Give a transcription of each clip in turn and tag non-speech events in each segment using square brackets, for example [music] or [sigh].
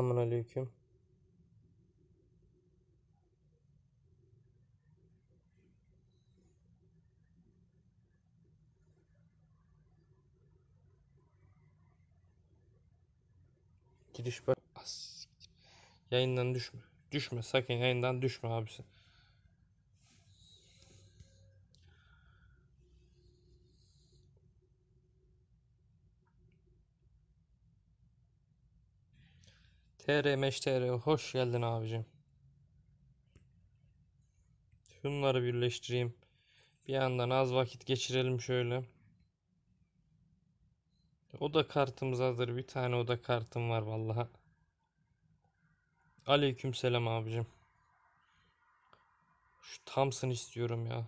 Selamun aleyküm. Giriş bak. Yayından düşme. Düşme sakın yayından düşme abisi. TR Meş hoş geldin abicim. Şunları birleştireyim. Bir yandan az vakit geçirelim şöyle. Oda kartımız hazır. Bir tane oda kartım var vallahi. Aleyküm selam abicim. Şu Thompson istiyorum ya.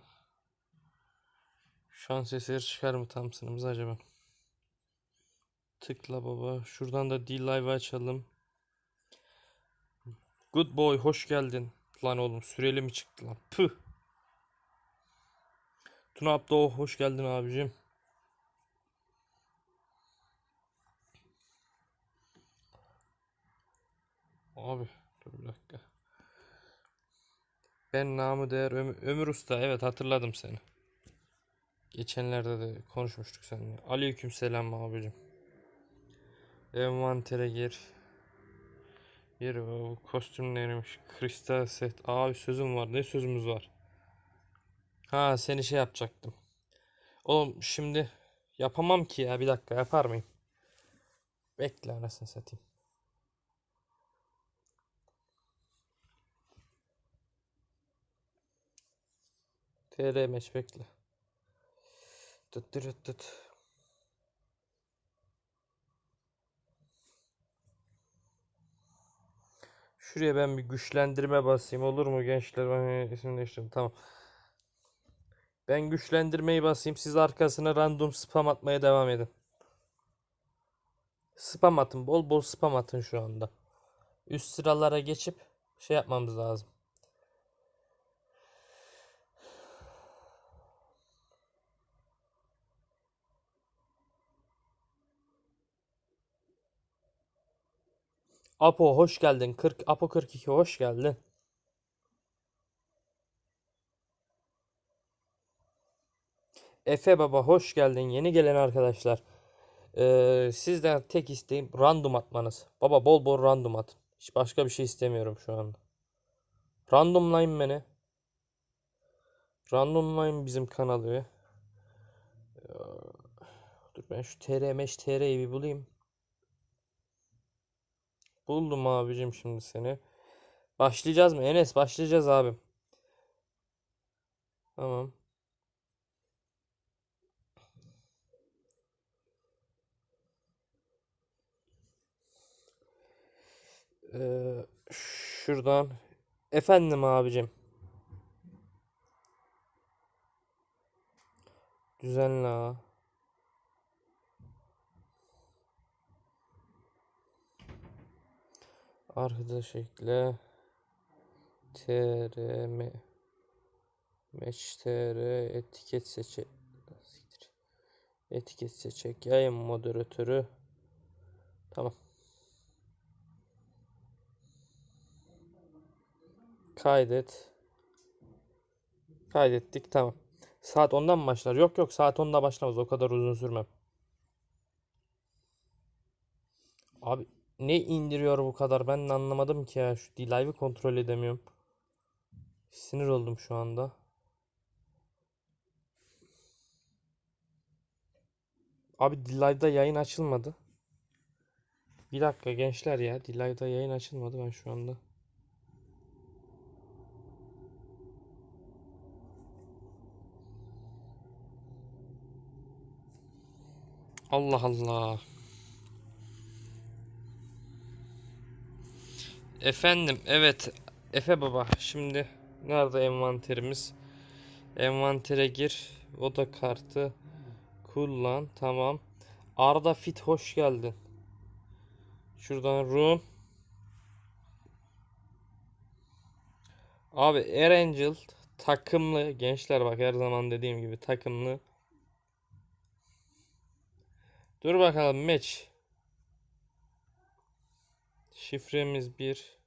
Şans eseri çıkar mı Thompson'ımız acaba? Tıkla baba. Şuradan da D-Live açalım. Good boy hoş geldin. Lan oğlum süreli mi çıktı lan? Püh. Tuna Abdo hoş geldin abicim. Abi dur bir dakika. Ben namı değer Ömür, Ömür Usta evet hatırladım seni. Geçenlerde de konuşmuştuk seninle. Aleyküm selam abicim. Envantere gir. Gir o kostüm neymiş? Kristal set. Abi sözüm var. Ne sözümüz var? Ha seni şey yapacaktım. Oğlum şimdi yapamam ki ya. Bir dakika yapar mıyım? Bekle anasını satayım. TR meç bekle. Tıt tırıt tıt. Şuraya ben bir güçlendirme basayım olur mu gençler? Ben isim değiştirdim. Tamam. Ben güçlendirmeyi basayım. Siz arkasına random spam atmaya devam edin. Spam atın. Bol bol spam atın şu anda. Üst sıralara geçip şey yapmamız lazım. Apo hoş geldin. 40 Apo 42 hoş geldin. Efe Baba hoş geldin. Yeni gelen arkadaşlar. Ee, sizden tek isteğim random atmanız. Baba bol bol random at. Hiç başka bir şey istemiyorum şu anda. Randomlayın beni. Randomlayın bizim kanalı. Ee, Dur ben şu TR TR'yi bir bulayım. Buldum abicim şimdi seni. Başlayacağız mı? Enes başlayacağız abim. Tamam. Ee, şuradan. Efendim abicim. Düzenle ağa. Arkadaş ekle. TRM Meç TR etiket seçe etiket seçecek yayın moderatörü. Tamam. Kaydet. Kaydettik tamam. Saat 10'dan mı başlar? Yok yok. Saat 10'da başlamaz. O kadar uzun sürmem. Abi ne indiriyor bu kadar ben de anlamadım ki ya şu D-Live'ı kontrol edemiyorum sinir oldum şu anda Abi Dilay'da yayın açılmadı. Bir dakika gençler ya. Dilay'da yayın açılmadı ben şu anda. Allah Allah. Efendim evet. Efe baba şimdi nerede envanterimiz? Envantere gir. Oda kartı. Kullan. Tamam. Arda Fit hoş geldin. Şuradan Rune. Abi Erangel takımlı gençler bak her zaman dediğim gibi takımlı. Dur bakalım match. Şifremiz 1.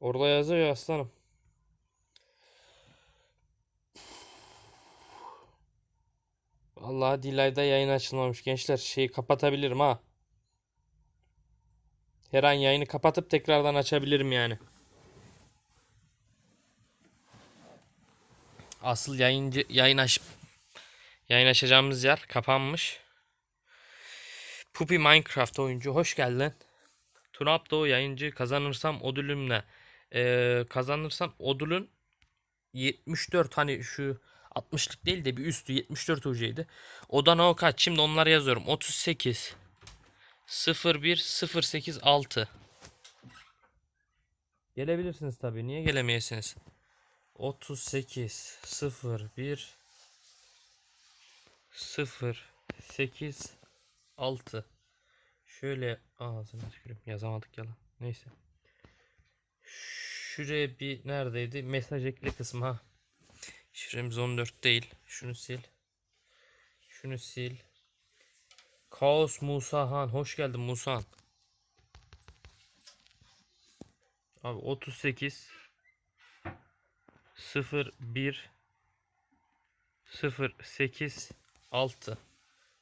Orada yazıyor ya aslanım. Vallahi Dilay'da yayın açılmamış gençler. Şeyi kapatabilirim ha. Her an yayını kapatıp tekrardan açabilirim yani. Asıl yayıncı yayın aç yayın açacağımız yer kapanmış. Puppy Minecraft oyuncu hoş geldin. Tunapdo yayıncı kazanırsam ödülümle Ee, kazanırsam ödülün 74 hani şu 60'lık değil de bir üstü 74 UC'ydi. Odan o kaç? Şimdi onları yazıyorum. 38 01 08 6 Gelebilirsiniz tabii. Niye gelemeyesiniz? 38 01 08 6 Şöyle ağzını tüküreyim. Yazamadık yalan. Neyse. Şuraya bir neredeydi? Mesaj ekle kısmı ha. Şifremiz 14 değil. Şunu sil. Şunu sil. Kaos Musa Han. Hoş geldin Musa Han. Abi 38 01 08 6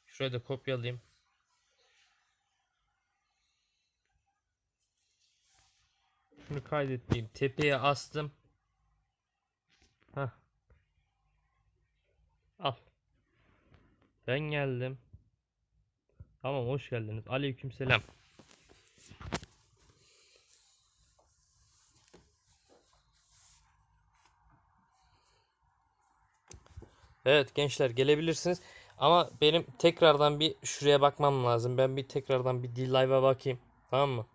Şurayı da kopyalayayım. Şunu kaydettiğim tepeye astım. Hah. Al. Ben geldim. Tamam hoş geldiniz. Aleykümselam. Evet gençler gelebilirsiniz. Ama benim tekrardan bir şuraya bakmam lazım. Ben bir tekrardan bir D-Live'a bakayım. Tamam mı?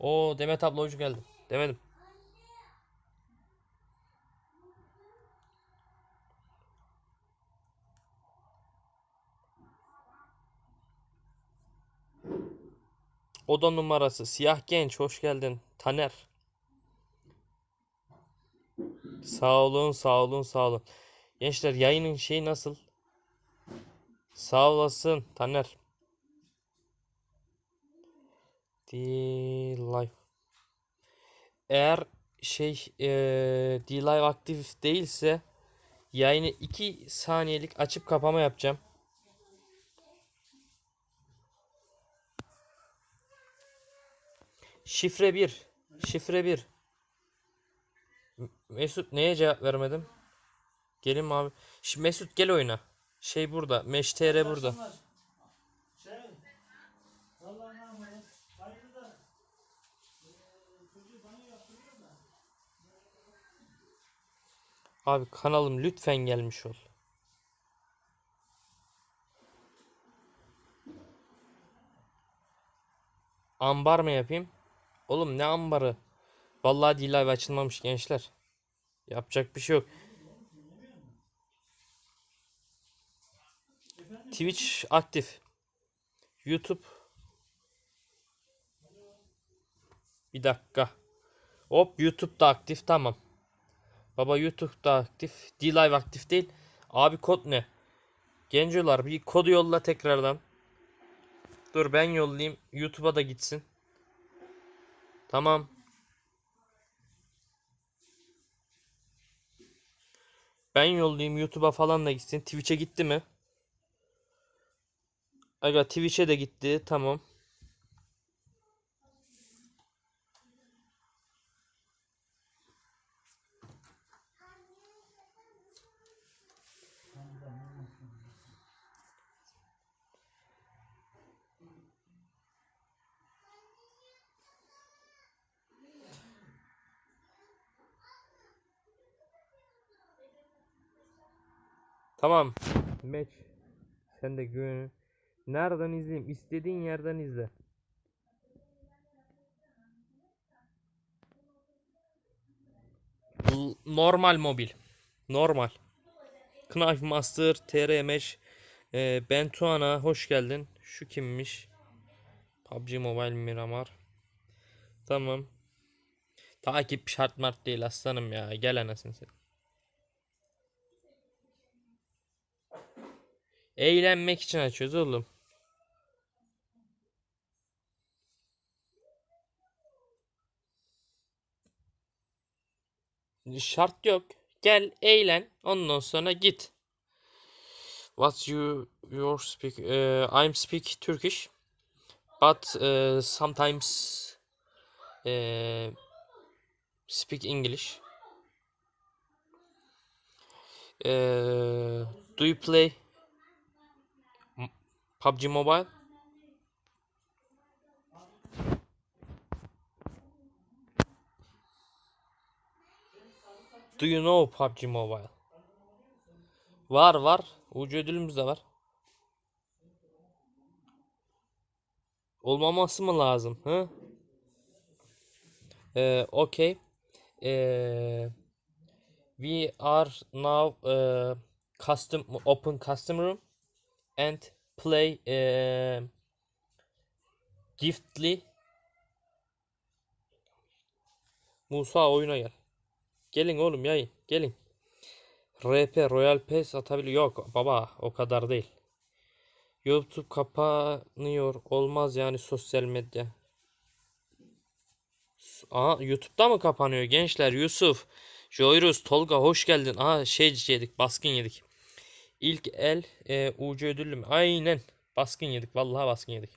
O Demet abla hoş geldin. Demedim. Oda numarası siyah genç hoş geldin. Taner. Sağ olun, sağ olun, sağ olun. Gençler yayının şeyi nasıl? Sağ olasın Taner. D-Live. Eğer şey eee D-Live aktif değilse yayını 2 saniyelik açıp kapama yapacağım. Şifre 1. Şifre 1. Mesut neye cevap vermedim? Gelin abi? Mesut gel oyuna. Şey burada. Meş TR burada. Abi kanalım lütfen gelmiş ol. Ambar mı yapayım? Oğlum ne ambarı? Vallahi D-Live açılmamış gençler. Yapacak bir şey yok. Twitch aktif. YouTube. Bir dakika. Hop YouTube da aktif tamam. Baba YouTube'da aktif. D-Live aktif değil. Abi kod ne? Gencolar bir kodu yolla tekrardan. Dur ben yollayayım. YouTube'a da gitsin. Tamam. Ben yollayayım YouTube'a falan da gitsin. Twitch'e gitti mi? Aga Twitch'e de gitti. Tamam. Tamam. Match. Sen de güven. Nereden izleyeyim? İstediğin yerden izle. Normal mobil. Normal. Knife Master, TR Mesh, e, Bentuana hoş geldin. Şu kimmiş? PUBG Mobile Miramar. Tamam. Takip şart mart değil aslanım ya. Gel anasını sen. Eğlenmek için açıyoruz oğlum. Şart yok. Gel eğlen. Ondan sonra git. What's you your speak? Uh, I'm speak Turkish, but uh, sometimes uh, speak English. Uh, do you play PUBG Mobile? Do you know PUBG Mobile? Var var. Ucu ödülümüz de var. Olmaması mı lazım? Hı? Ee, okay. Ee, we are now uh, custom open custom room and play uh, giftly Musa oyuna gel. Gelin oğlum yayın. Gelin. RP Royal Pass atabiliyor. Yok baba o kadar değil. YouTube kapanıyor. Olmaz yani sosyal medya. Aa YouTube'da mı kapanıyor gençler? Yusuf, Joyrus, Tolga hoş geldin. Aa şey yedik, baskın yedik. İlk el e, ucu ödüllü mü? Aynen. Baskın yedik. Vallahi baskın yedik.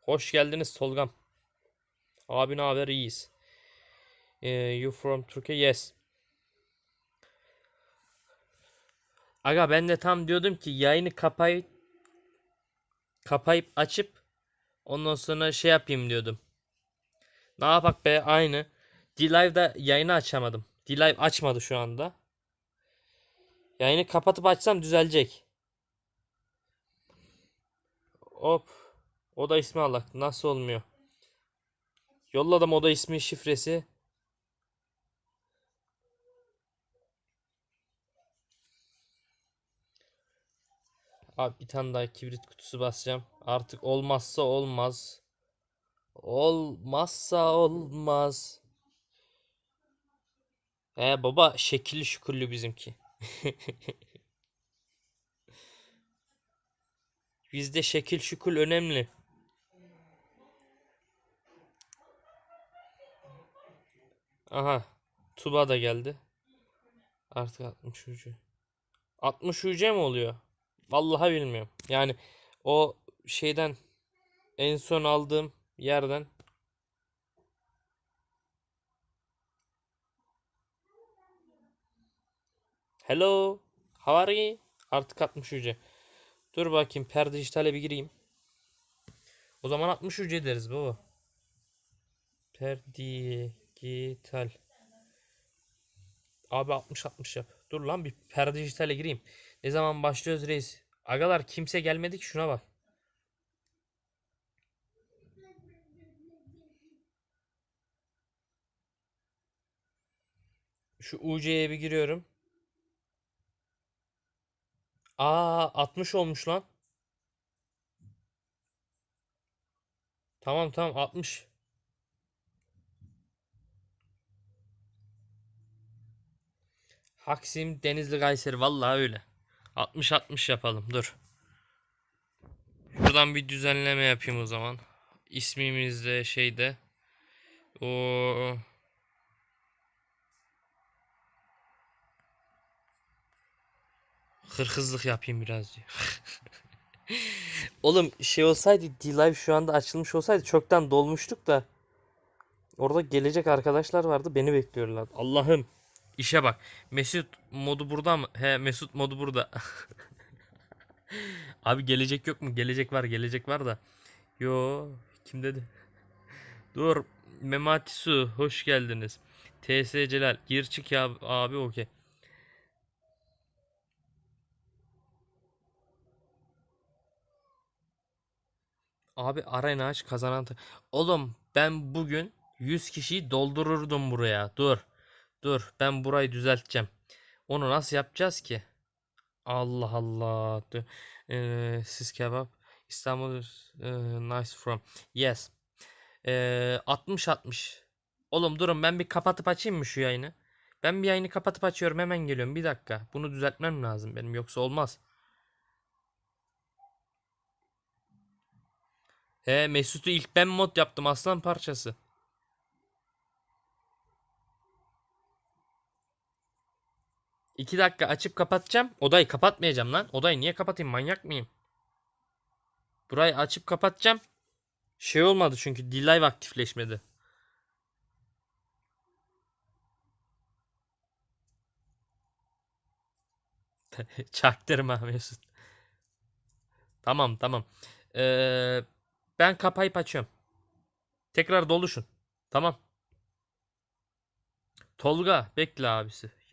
Hoş geldiniz Tolgam. Abi ne haber? İyiyiz. E, you from Turkey? Yes. Aga ben de tam diyordum ki yayını kapayıp kapayıp açıp ondan sonra şey yapayım diyordum. Ne yapak be aynı. D-Live'da yayını açamadım. D-Live açmadı şu anda. Yayını kapatıp açsam düzelecek. Hop. Oda ismi Allah. Nasıl olmuyor? Yolladım oda ismi şifresi. Abi bir tane daha kibrit kutusu basacağım. Artık olmazsa olmaz. Olmazsa olmaz. He baba şekilli şükürlü bizimki. [laughs] Bizde şekil şükül önemli. Aha. Tuba da geldi. Artık 60 ucu. 60 ucu mi oluyor? Vallahi bilmiyorum. Yani o şeyden en son aldığım yerden Hello. How are you? Artık 60 ücret. Dur bakayım per dijitale bir gireyim. O zaman 60 ücret deriz baba. Per dijital. Abi 60 60 yap. Dur lan bir per dijitale gireyim. Ne zaman başlıyoruz reis? Agalar kimse gelmedi ki şuna bak. Şu UC'ye bir giriyorum. Aa 60 olmuş lan. Tamam tamam 60. Haksim Denizli Kayseri vallahi öyle. 60 60 yapalım dur. Şuradan bir düzenleme yapayım o zaman. İsmimiz de şeyde. O Hırhızlık yapayım biraz diyor. [laughs] Oğlum şey olsaydı D-Live şu anda açılmış olsaydı çoktan dolmuştuk da orada gelecek arkadaşlar vardı beni bekliyorlar. Allah'ım işe bak. Mesut modu burada mı? He Mesut modu burada. [laughs] Abi gelecek yok mu? Gelecek var, gelecek var da. Yo, kim dedi? Dur. Memati Su, hoş geldiniz. TS Celal, gir çık ya abi okey. Abi arena aç kazanan. Oğlum ben bugün 100 kişiyi doldururdum buraya. Dur. Dur. Ben burayı düzelteceğim. Onu nasıl yapacağız ki? Allah Allah. Ee, siz kebap. İstanbul ee, nice from. Yes. Ee, 60 60. Oğlum durun ben bir kapatıp açayım mı şu yayını? Ben bir yayını kapatıp açıyorum hemen geliyorum. Bir dakika. Bunu düzeltmem lazım benim yoksa olmaz. He Mesut'u ilk ben mod yaptım aslan parçası. İki dakika açıp kapatacağım. Odayı kapatmayacağım lan. Odayı niye kapatayım manyak mıyım? Burayı açıp kapatacağım. Şey olmadı çünkü D-Live aktifleşmedi. [laughs] Çaktırma Mesut. Tamam tamam. Ee, ben kapayıp açıyorum. Tekrar doluşun. Tamam. Tolga bekle abisi.